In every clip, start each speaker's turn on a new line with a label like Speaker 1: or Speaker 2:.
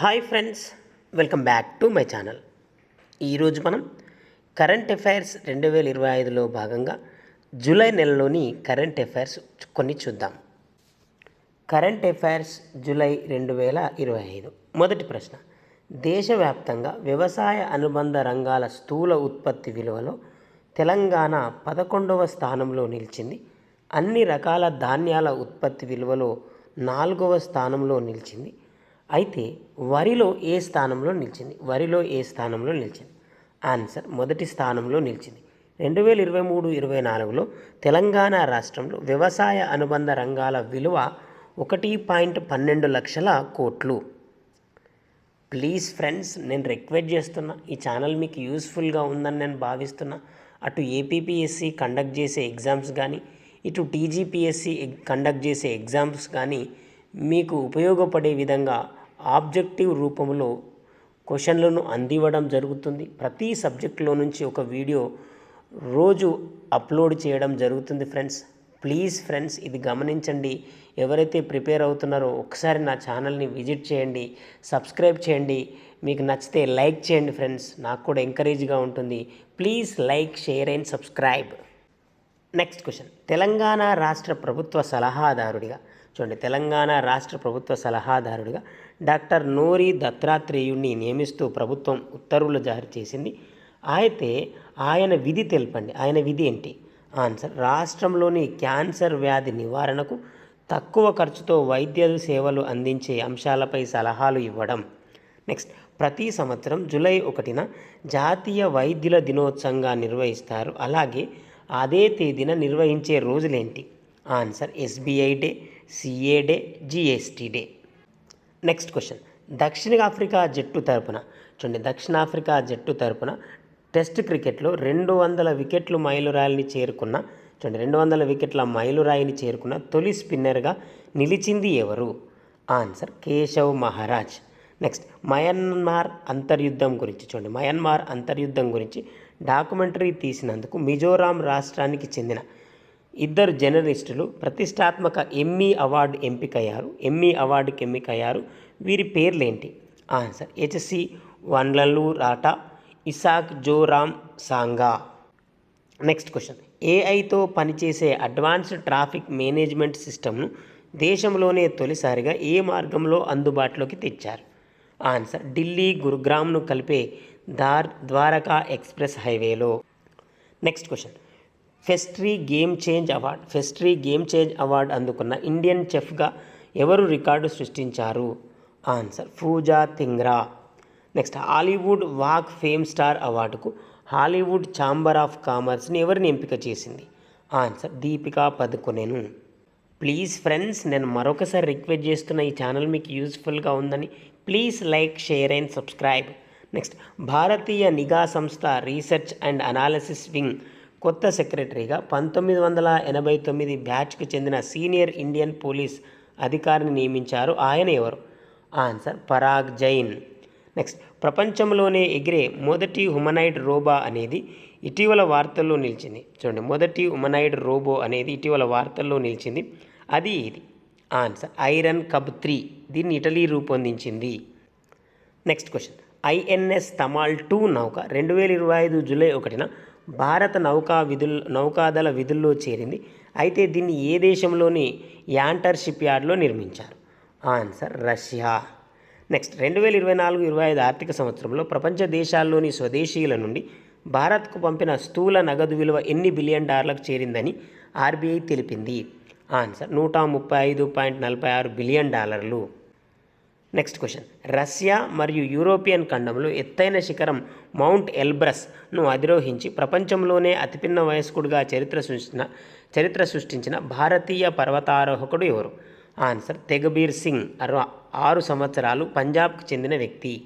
Speaker 1: Hi friends welcome back to my channel. ఈరోజు మనం current affairs రెండు వేల ఇరవై ఐదులో భాగంగా జూలై నెలలోని కరెంట్ అఫైర్స్ కొన్ని చూద్దాం. కరెంట్ అఫైర్స్ జూలై రెండు వేల ఇరవై ఐదు. మొదటి ప్రశ్న దేశవ్యాప్తంగా వ్యవసాయ అనుబంధ రంగాల స్థూల ఉత్పత్తి విలువలో తెలంగాణ పదకొండవ స్థానంలో నిలిచింది. అన్ని రకాల ధాన్యాల ఉత్పత్తి విలువలో నాలుగవ స్థానంలో నిలిచింది. అయితే వరిలో ఏ స్థానంలో నిలిచింది? వరిలో ఏ స్థానంలో నిలిచింది? ఆన్సర్ మొదటి స్థానంలో నిలిచింది. రెండు వేల ఇరవై మూడు ఇరవై నాలుగులో తెలంగాణ రాష్ట్రంలో వ్యవసాయ అనుబంధ రంగాల విలువ ఒకటి పాయింట్ పన్నెండు లక్షల కోట్లు. ప్లీజ్ ఫ్రెండ్స్ నేను రిక్వెస్ట్ చేస్తున్నా ఈ ఛానల్ మీకు యూస్ఫుల్గా ఉందని నేను భావిస్తున్నా. అటు ఏపీపీఎస్సి కండక్ట్ చేసే ఎగ్జామ్స్ కానీ ఇటు టీజీపీఎస్సి కండక్ట్ చేసే ఎగ్జామ్స్ కానీ మీకు ఉపయోగపడే విధంగా ఆబ్జెక్టివ్ రూపంలో క్వశ్చన్లను అందివ్వడం జరుగుతుంది. ప్రతి సబ్జెక్టులో నుంచి ఒక వీడియో రోజు అప్లోడ్ చేయడం జరుగుతుంది ఫ్రెండ్స్. ప్లీజ్ ఫ్రెండ్స్ ఇది గమనించండి. ఎవరైతే ప్రిపేర్ అవుతున్నారో ఒకసారి నా ఛానల్ని విజిట్ చేయండి సబ్స్క్రైబ్ చేయండి. మీకు నచ్చితే లైక్ చేయండి ఫ్రెండ్స్. నాకు కూడా ఎంకరేజ్గా ఉంటుంది. Please like share and subscribe. Next question. Telangana రాష్ట్ర ప్రభుత్వ సలహాదారుడిగా చూడండి తెలంగాణ రాష్ట్ర ప్రభుత్వ సలహాదారుడిగా డాక్టర్ నోరి దత్తాత్రేయుణ్ణి నియమిస్తూ ప్రభుత్వం ఉత్తర్వులు జారీ చేసింది. అయితే ఆయన విధి తెలపండి. ఆయన విధి ఏంటి? ఆన్సర్ రాష్ట్రంలోని క్యాన్సర్ వ్యాధి నివారణకు తక్కువ ఖర్చుతో వైద్య సేవలు అందించే అంశాలపై సలహాలు ఇవ్వడం. నెక్స్ట్ ప్రతి సంవత్సరం జూలై ఒకటిన జాతీయ వైద్యుల దినోత్సవంగా నిర్వహిస్తారు. అలాగే అదే తేదీన నిర్వహించే రోజులేంటి? Answer SBI day. CA day GST day next question దక్షిణాఫ్రికా జట్టు తరపున చూడండి దక్షిణాఫ్రికా జట్టు తరపున టెస్ట్ క్రికెట్లో రెండు వందల వికెట్లు మైలురాయిని చేరుకున్న చూడండి రెండు వందల వికెట్ల మైలురాయిని చేరుకున్న తొలి స్పిన్నర్గా నిలిచింది ఎవరు? Answer Keshav Maharaj. Next Myanmar అంతర్యుద్ధం గురించి చూడండి మయన్మార్ అంతర్యుద్ధం గురించి డాక్యుమెంటరీ తీసినందుకు మిజోరాం రాష్ట్రానికి చెందిన ఇద్దరు జర్నలిస్టులు ప్రతిష్టాత్మక ఎమ్మీ అవార్డు ఎంపికయ్యారు. ఎమ్మీ అవార్డుకి ఎంపికయ్యారు వీరి పేర్లేంటి? Answer HC వన్లలు రాటా Isaac Zoramsanga. Next question ఏఐతో పనిచేసే అడ్వాన్స్డ్ ట్రాఫిక్ మేనేజ్మెంట్ సిస్టమ్ను దేశంలోనే తొలిసారిగా ఏ మార్గంలో అందుబాటులోకి తెచ్చారు? ఆన్సర్ ఢిల్లీ గురుగ్రామ్ను కలిపే దార్ ద్వారకా ఎక్స్ప్రెస్ హైవేలో. Next question pastry game change award pastry game change award అందుకున్న ఇండియన్ చెఫ్గా ఎవరు రికార్డు సృష్టించారు? Answer Pooja Dhingra. Next Hollywood walk fame star అవార్డుకు Hollywood chamber of కామర్స్ని ఎవరిని ఎంపిక చేసింది? ఆన్సర్ దీపికా పదుకొనేను. ప్లీజ్ ఫ్రెండ్స్ నేను మరొకసారి రిక్వెస్ట్ చేస్తున్న ఈ ఛానల్ మీకు యూస్ఫుల్గా ఉందని please like share and subscribe. Next భారతీయ నిఘా సంస్థ రీసెర్చ్ అండ్ అనాలిసిస్ వింగ్ కొత్త సెక్రటరీగా పంతొమ్మిది వందల ఎనభై తొమ్మిది బ్యాచ్కు చెందిన సీనియర్ ఇండియన్ పోలీస్ అధికారిని నియమించారు. ఆయన ఎవరు? ఆన్సర్ పరాగ్ జైన్. నెక్స్ట్ ప్రపంచంలోనే ఎగిరే మొదటి హుమనైడ్ రోబా అనేది ఇటీవల వార్తల్లో నిలిచింది. చూడండి మొదటి హుమనైడ్ రోబో అనేది ఇటీవల వార్తల్లో నిలిచింది. అది ఇది. Answer iron cub three. దీన్ని ఇటలీ రూపొందించింది. Next question. INS Tamal two నౌక రెండు వేల ఇరవై ఐదు జూలై ఒకటిన భారత నౌకా విధుల్ నౌకాదళ విధుల్లో చేరింది. అయితే దీన్ని ఏ దేశంలోని యాంటర్ షిప్ యార్డ్లో నిర్మించారు? Answer Russia. నెక్స్ట్ రెండు వేల ఇరవై నాలుగు ఇరవై ఐదు ఆర్థిక సంవత్సరంలో ప్రపంచ దేశాల్లోని స్వదేశీయుల నుండి భారత్కు పంపిన స్థూల నగదు విలువ ఎన్ని బిలియన్ డాలర్లకు చేరిందని ఆర్బీఐ తెలిపింది? ఆన్సర్ నూట ముప్పై ఐదు పాయింట్ నలభై ఆరు బిలియన్ డాలర్లు. నెక్స్ట్ క్వశ్చన్ రష్యా మరియు యూరోపియన్ ఖండంలో ఎత్తైన శిఖరం మౌంట్ ఎల్బ్రస్ను అధిరోహించి ప్రపంచంలోనే అతిపిన్న వయస్కుడిగా చరిత్ర సృష్టించిన చరిత్ర సృష్టించిన భారతీయ పర్వతారోహకుడు ఎవరు? ఆన్సర్ తెగబీర్ సింగ్ అరవై ఆరు సంవత్సరాలు పంజాబ్కు చెందిన వ్యక్తి.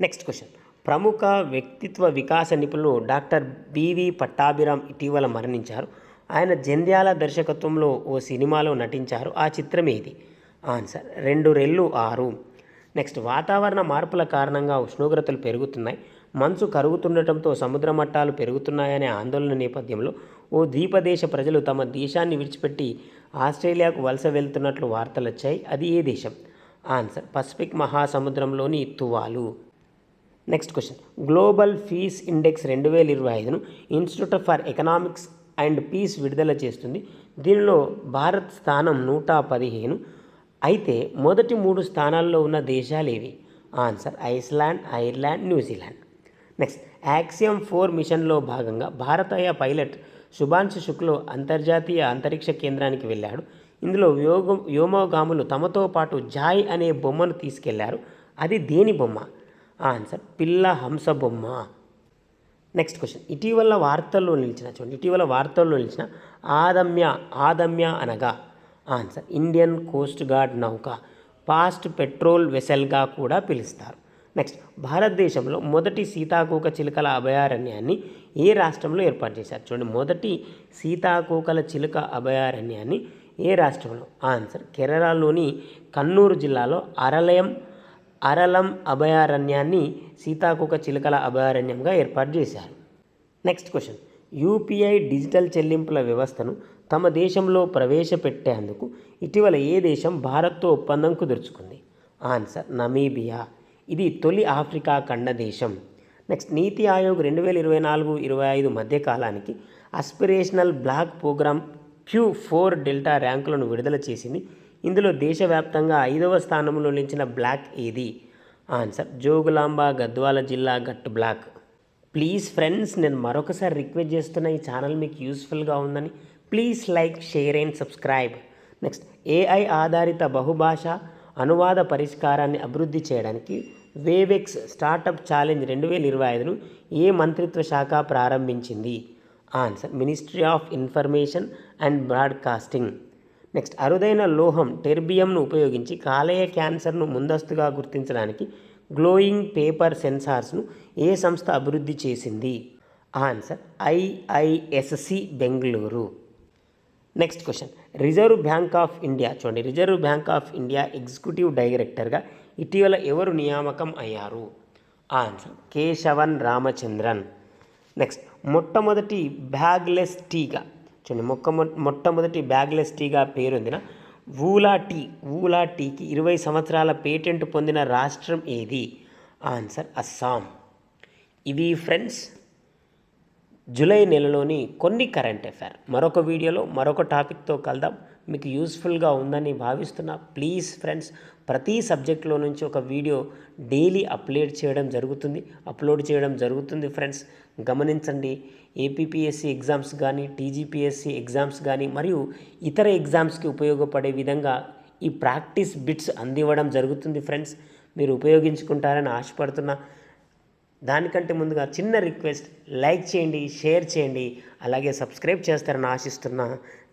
Speaker 1: నెక్స్ట్ క్వశ్చన్ ప్రముఖ వ్యక్తిత్వ వికాస నిపుణులు డాక్టర్ బివి పట్టాభిరామ్ ఇటీవల మరణించారు. ఆయన జంధ్యాల దర్శకత్వంలో ఓ సినిమాలో నటించారు. ఆ చిత్రం ఏది? ఆన్సర్. రెండు రెళ్ళు ఆరు. నెక్స్ట్ వాతావరణ మార్పుల కారణంగా ఉష్ణోగ్రతలు పెరుగుతున్నాయి. మంచు కరుగుతుండటంతో సముద్ర మట్టాలు పెరుగుతున్నాయనే ఆందోళన నేపథ్యంలో ఓ ద్వీపదేశ ప్రజలు తమ దేశాన్ని విడిచిపెట్టి ఆస్ట్రేలియాకు వలస వెళ్తున్నట్లు వార్తలు వచ్చాయి. అది ఏ దేశం? Answer Pacific మహాసముద్రంలోని Tuvalu. Next question. Global peace index రెండు వేల ఇరవై ఐదును institute for economics and peace విడుదల చేస్తుంది. దీనిలో భారత్ స్థానం నూట పదిహేను అయితే మొదటి మూడు స్థానాల్లో ఉన్న దేశాలు ఏవి answer Iceland Ireland New Zealand. Next Axiom four మిషన్లో భాగంగా భారతీయ పైలట్ శుభాంశు శుక్లో అంతర్జాతీయ అంతరిక్ష కేంద్రానికి వెళ్ళాడు. ఇందులో వ్యోగ వ్యోమగాములు తమతో పాటు జాయ్ అనే బొమ్మను తీసుకెళ్ళారు. అది దేని బొమ్మ? ఆన్సర్ పిల్ల హంస బొమ్మ. నెక్స్ట్ క్వశ్చన్ ఇటీవల వార్తల్లో నిలిచిన చూడండి ఇటీవల వార్తల్లో నిలిచిన ఆదమ్య ఆదమ్య అనగా ఆన్సర్. ఇండియన్ కోస్ట్ గార్డ్ నౌక పాస్ట్ పెట్రోల్ వెసెల్గా కూడా పిలుస్తారు. నెక్స్ట్ భారతదేశంలో మొదటి సీతాకోక చిలుకల అభయారణ్యాన్ని ఏ రాష్ట్రంలో ఏర్పాటు చేశారు? చూడండి మొదటి సీతాకోకల చిలుక అభయారణ్యాన్ని ఏ రాష్ట్రంలో? ఆన్సర్ కేరళలోని కన్నూరు జిల్లాలో అరలయం అరలం అభయారణ్యాన్ని సీతాకోక చిలుకల అభయారణ్యంగా ఏర్పాటు చేశారు. Next question. యూపీఐ డిజిటల్ చెల్లింపుల వ్యవస్థను తమ దేశంలో ప్రవేశపెట్టేందుకు ఇటీవల ఏ దేశం భారత్తో ఒప్పందం కుదుర్చుకుంది? Answer Namibia. ఇది తొలి ఆఫ్రికా ఖండ దేశం. నెక్స్ట్ నీతి ఆయోగ్ రెండు వేల ఇరవై నాలుగు ఇరవై ఐదు మధ్య కాలానికి aspirational block programme Q four delta ర్యాంకులను విడుదల చేసింది. ఇందులో దేశవ్యాప్తంగా ఐదవ స్థానంలో నిలిచిన బ్లాక్ ఏది? ఆన్సర్ జోగులాంబ గద్వాల జిల్లా గట్ బ్లాక్. ప్లీజ్ ఫ్రెండ్స్ నేను మరొకసారి రిక్వెస్ట్ చేస్తున్న ఈ ఛానల్ మీకు యూస్ఫుల్గా ఉందని please like share and subscribe next AI ఆధారిత బహుభాష అనువాద పరిష్కారాన్ని అభివృద్ధి చేయడానికి వేవెక్స్ స్టార్టప్ ఛాలెంజ్ రెండు వేల ఇరవై ఐదును ఏ మంత్రిత్వ శాఖ ప్రారంభించింది? Answer ministry of information and broadcasting next అరుదైన లోహం టెర్బియంను ఉపయోగించి కాలేయ క్యాన్సర్ను ముందస్తుగా గుర్తించడానికి గ్లోయింగ్ పేపర్ సెన్సార్స్ను ఏ సంస్థ అభివృద్ధి చేసింది? Answer IISc Bengaluru. Next question. Reserve Bank of India. చూడండి Reserve Bank of India executive డైరెక్టర్గా ఇటీవల ఎవరు నియామకం అయ్యారు? ఆన్సర్ కేశవన్ రామచంద్రన్. నెక్స్ట్ మొట్టమొదటి బ్యాగ్లెస్ టీగా. చూడండి మొక్క మొట్టమొదటి బ్యాగ్లెస్ టీగా పేరొందిన వూలా టీ వూలా టీకి ఇరవై సంవత్సరాల పేటెంట్ పొందిన రాష్ట్రం ఏది? ఆన్సర్ అస్సాం. ఇవి ఫ్రెండ్స్ జూలై నెలలోని కొన్ని కరెంట్ అఫైర్. మరొక వీడియోలో మరొక టాపిక్తో కలుద్దాం. మీకు యూస్ఫుల్గా ఉందని భావిస్తున్నా ప్లీజ్ ఫ్రెండ్స్ ప్రతి సబ్జెక్ట్లో నుంచి ఒక వీడియో డైలీ అప్లోడ్ చేయడం జరుగుతుంది. అప్లోడ్ చేయడం జరుగుతుంది ఫ్రెండ్స్. గమనించండి ఏపీపీఎస్సీ ఎగ్జామ్స్ కానీ టీజీపీఎస్సీ ఎగ్జామ్స్ కానీ మరియు ఇతర ఎగ్జామ్స్కి ఉపయోగపడే విధంగా ఈ ప్రాక్టీస్ బిట్స్ అందివ్వడం జరుగుతుంది ఫ్రెండ్స్. మీరు ఉపయోగించుకుంటారని ఆశపడుతున్నా. దానికంటే ముందుగా చిన్న రిక్వెస్ట్ లైక్ చేయండి షేర్ చేయండి అలాగే సబ్స్క్రైబ్ చేస్తారని ఆశిస్తున్నా.